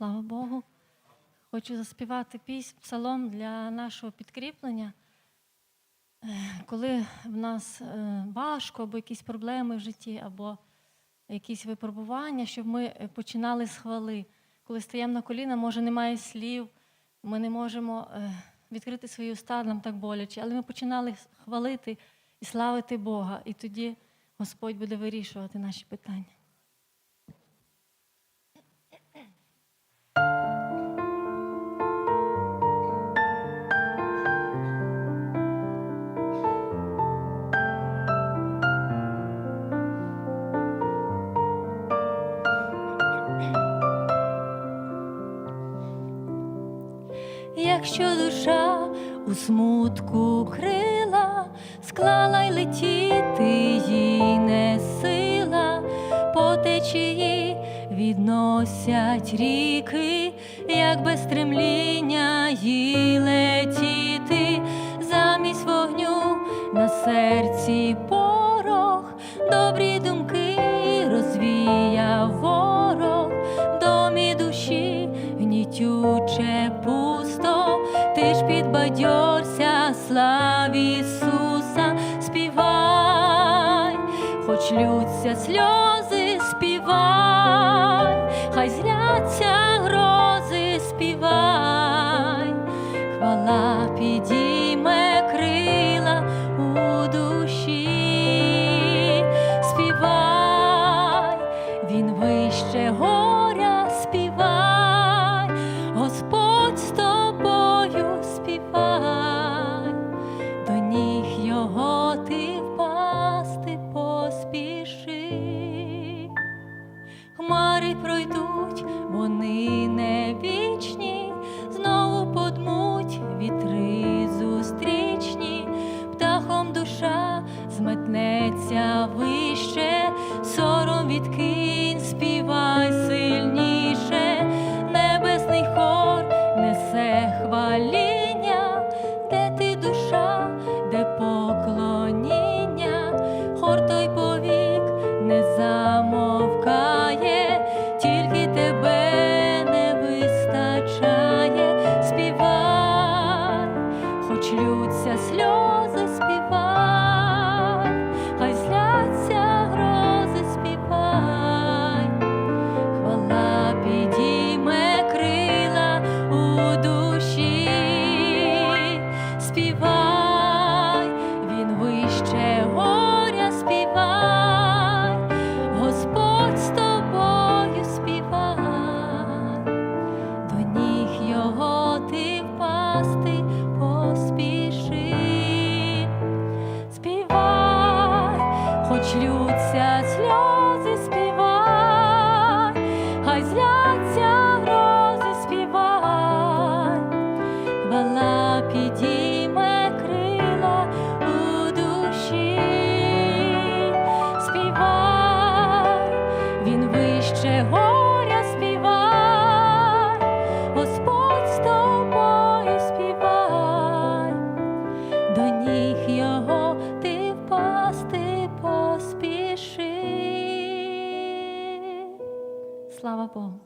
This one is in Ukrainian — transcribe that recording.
Слава Богу. Хочу заспівати пісню, псалом для нашого підкріплення. Е, Коли в нас е, важко, або якісь проблеми в житті, або якісь випробування, щоб ми е, починали з хвали. Коли стаємо на коліна, може, немає слів, ми не можемо відкрити свої уста, нам так боляче, але ми починали хвалити і славити Бога, і тоді Господь буде вирішувати наші питання. Душа у смутку крила, склала й летіти їй не сила, по течії відносять ріки, як без стремління їй ти ж підбадьорся, славі Ісуса, співай, хоч лються сльози, співай, хай зляться грози, співай, поспіши. Хмари пройдуть, вони хоч лються сльози, співай, Слава Богу.